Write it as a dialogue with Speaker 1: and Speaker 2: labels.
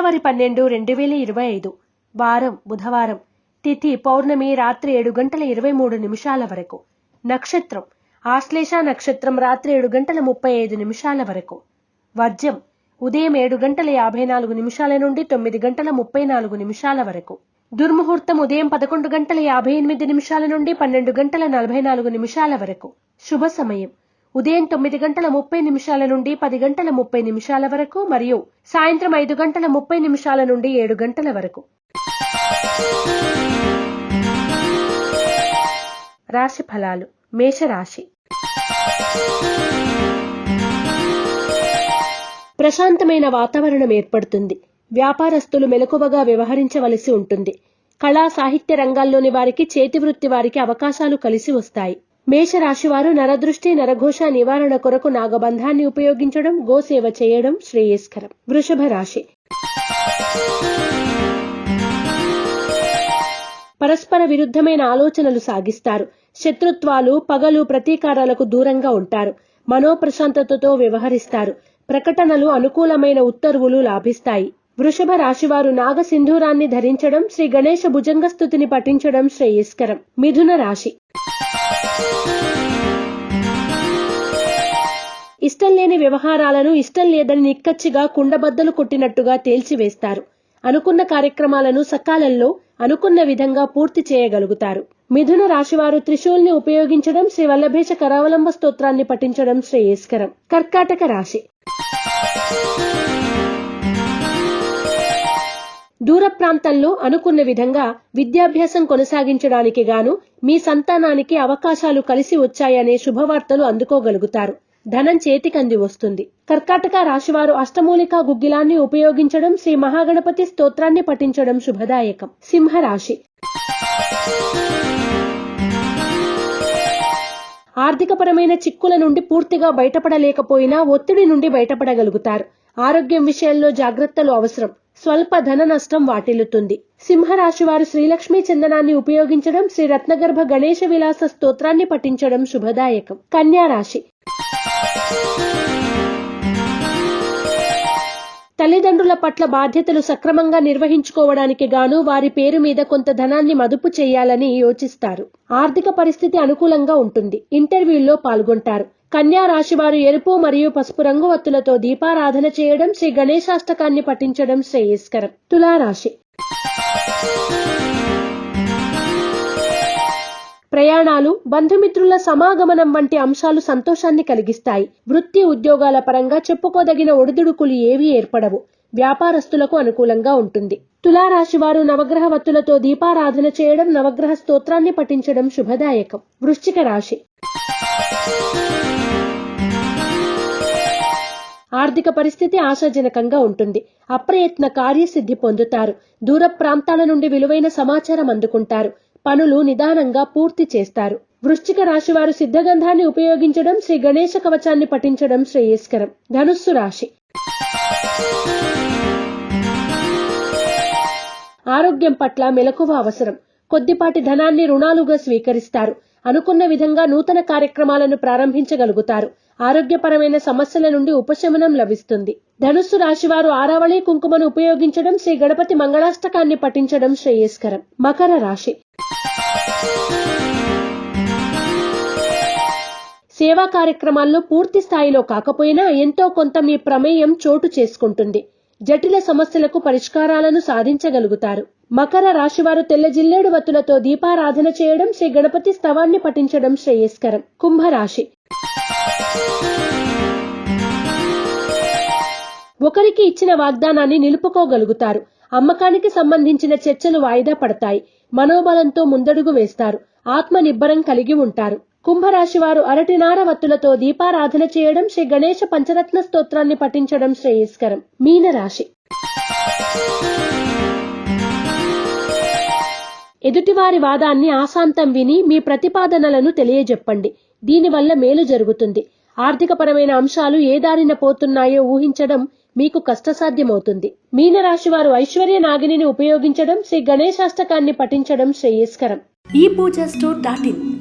Speaker 1: ఫిబ్రవరి పన్నెండు రెండు వేల ఇరవై ఐదు వారం బుధవారం తిథి పౌర్ణమి రాత్రి ఏడు గంటల ఇరవై మూడు నిమిషాల వరకు. నక్షత్రం ఆశ్లేష నక్షత్రం రాత్రి ఏడు గంటల ముప్పై ఐదు నిమిషాల వరకు. వర్జ్యం ఉదయం ఏడు గంటల యాభై నాలుగు నిమిషాల నుండి తొమ్మిది గంటల ముప్పై నాలుగు నిమిషాల వరకు. దుర్ముహూర్తం ఉదయం పదకొండు గంటల యాభై ఎనిమిది నిమిషాల నుండి పన్నెండు గంటల నలభై నాలుగు నిమిషాల వరకు. శుభ సమయం ఉదయం తొమ్మిది గంటల ముప్పై నిమిషాల నుండి పది గంటల ముప్పై నిమిషాల వరకు మరియు సాయంత్రం ఐదు గంటల ముప్పై నిమిషాల నుండి ఏడు గంటల వరకు. రాశి ఫలాలు. మేషరాశి. ప్రశాంతమైన వాతావరణం ఏర్పడుతుంది. వ్యాపారస్తులు మెలకువగా వ్యవహరించవలసి ఉంటుంది. కళా సాహిత్య రంగాల్లోని వారికి చేతివృత్తి వారికి అవకాశాలు కలిసి వస్తాయి. మేషరాశివారు నరదృష్టి నరఘోష నివారణ కొరకు నాగబంధాన్ని ఉపయోగించడం గోసేవ చేయడం శ్రేయస్కరం. వృషభ రాశి. పరస్పర విరుద్ధమైన ఆలోచనలు సాగిస్తారు. శత్రుత్వాలు పగలు ప్రతీకారాలకు దూరంగా ఉంటారు. మనోప్రశాంతతతో వ్యవహరిస్తారు. ప్రకటనలు అనుకూలమైన ఉత్తర్వులు లాభిస్తాయి. వృషభ రాశివారు నాగ సింధూరాన్ని ధరించడం శ్రీ గణేశ భుజంగస్థుతిని పఠించడం శ్రేయస్కరం. మిథున రాశి. ఇష్టం లేని వ్యవహారాలను ఇష్టం లేదని నిక్కచ్చిగా కుండబద్దలు కొట్టినట్టుగా తేల్చివేస్తారు. అనుకున్న కార్యక్రమాలను సకాలంలో అనుకున్న విధంగా పూర్తి చేయగలుగుతారు. మిథున రాశివారు త్రిశూల్ని ఉపయోగించడం శ్రీ వల్లభేష కరావలంబ స్తోత్రాన్ని పఠించడం శ్రేయస్కరం. కర్కాటక రాశి. దూర ప్రాంతంలో అనుకున్న విధంగా విద్యాభ్యాసం కొనసాగించడానికి గాను మీ సంతానానికి అవకాశాలు కలిసి వచ్చాయనే శుభవార్తలు అందుకోగలుగుతారు. ధనం చేతికంది వస్తుంది. కర్కాటక రాశివారు అష్టమూలికా గుగ్గిలాన్ని ఉపయోగించడం శ్రీ మహాగణపతి స్తోత్రాన్ని పఠించడం శుభదాయకం. సింహరాశి. ఆర్థికపరమైన చిక్కుల నుండి పూర్తిగా బయటపడలేకపోయినా ఒత్తిడి నుండి బయటపడగలుగుతారు. ఆరోగ్యం విషయంలో జాగ్రత్తలు అవసరం. స్వల్ప ధన నష్టం వాటిల్లుతుంది. సింహరాశి వారు శ్రీలక్ష్మీ చందనాన్ని ఉపయోగించడం శ్రీ రత్నగర్భ గణేశ విలాస స్తోత్రాన్ని పఠించడం శుభదాయకం. కన్యా రాశి తల్లిదండ్రుల పట్ల బాధ్యతలు సక్రమంగా నిర్వహించుకోవడానికి గాను వారి పేరు మీద కొంత ధనాన్ని మదుపు చేయాలని యోచిస్తారు. ఆర్థిక పరిస్థితి అనుకూలంగా ఉంటుంది. ఇంటర్వ్యూల్లో పాల్గొంటారు. కన్యా రాశి వారు ఎరుపు మరియు పసుపు రంగు వత్తులతో దీపారాధన చేయడం శ్రీ గణేశాష్టకాన్ని పఠించడం శ్రేయస్కరం. తులారాశి ప్రయాణాలు బంధుమిత్రుల సమాగమనం వంటి అంశాలు సంతోషాన్ని కలిగిస్తాయి. వృత్తి ఉద్యోగాల పరంగా చెప్పుకోదగిన ఒడిదుడుకులు ఏవీ ఏర్పడవు. వ్యాపారస్తులకు అనుకూలంగా ఉంటుంది. తులారాశి వారు నవగ్రహ వత్తులతో దీపారాధన చేయడం నవగ్రహ స్తోత్రాన్ని పఠించడం శుభదాయకం. వృశ్చిక రాశి. ఆర్థిక పరిస్థితి ఆశాజనకంగా ఉంటుంది. అప్రయత్న కార్యసిద్ధి పొందుతారు. దూర ప్రాంతాల నుండి విలువైన సమాచారం అందుకుంటారు. పనులు నిదానంగా పూర్తి చేస్తారు. వృశ్చిక రాశి వారు సిద్ధగంధాన్ని ఉపయోగించడం శ్రీ గణేశ కవచాన్ని పఠించడం శ్రేయస్కరం. ధనుస్సు రాశి. ఆరోగ్యం పట్ల మెలకువ అవసరం. కొద్దిపాటి ధనాన్ని రుణాలుగా స్వీకరిస్తారు. అనుకున్న విధంగా నూతన కార్యక్రమాలను ప్రారంభించగలుగుతారు. ఆరోగ్యపరమైన సమస్యల నుండి ఉపశమనం లభిస్తుంది. ధనుస్సు రాశివారు ఆరావళి కుంకుమను ఉపయోగించడం శ్రీ గణపతి మంగళాష్టకాన్ని పఠించడం శ్రేయస్కరం. మకర రాశి. సేవా కార్యక్రమాల్లో పూర్తి స్థాయిలో కాకపోయినా ఎంతో కొంత మీ ప్రమేయం చోటు చేసుకుంటుంది. జటిల సమస్యలకు పరిష్కారాలను సాధించగలుగుతారు. మకర రాశివారు తెల్ల జిల్లేడు వత్తులతో దీపారాధన చేయడం శ్రీ గణపతి స్తవాన్ని పఠించడం శ్రేయస్కరం. కుంభరాశి. ఒకరికి ఇచ్చిన వాగ్దానాన్ని నిలుపుకోగలుగుతారు. అమ్మకానికి సంబంధించిన చర్చలు వాయిదా పడతాయి. మనోబలంతో ముందడుగు వేస్తారు. ఆత్మ నిబ్బరం కలిగి ఉంటారు. కుంభరాశి వారు అరటినార వత్తులతో దీపారాధన చేయడం శ్రీ గణేశ పంచరత్న స్తోత్రాన్ని పఠించడం శ్రేయస్కరం. మీనరాశి. ఎదుటివారి వాదాన్ని ఆశాంతం విని మీ ప్రతిపాదనలను తెలియజెప్పండి. దీనివల్ల మేలు జరుగుతుంది. ఆర్థికపరమైన అంశాలు ఏ దారిన పోతున్నాయో ఊహించడం మీకు కష్టసాధ్యమవుతుంది. మీనరాశి వారు ఐశ్వర్య నాగిని ఉపయోగించడం శ్రీ గణేశాష్టకాన్ని పఠించడం శ్రేయస్కరం.
Speaker 2: ఈ పూజ స్టోర్ డాట్ ఇన్.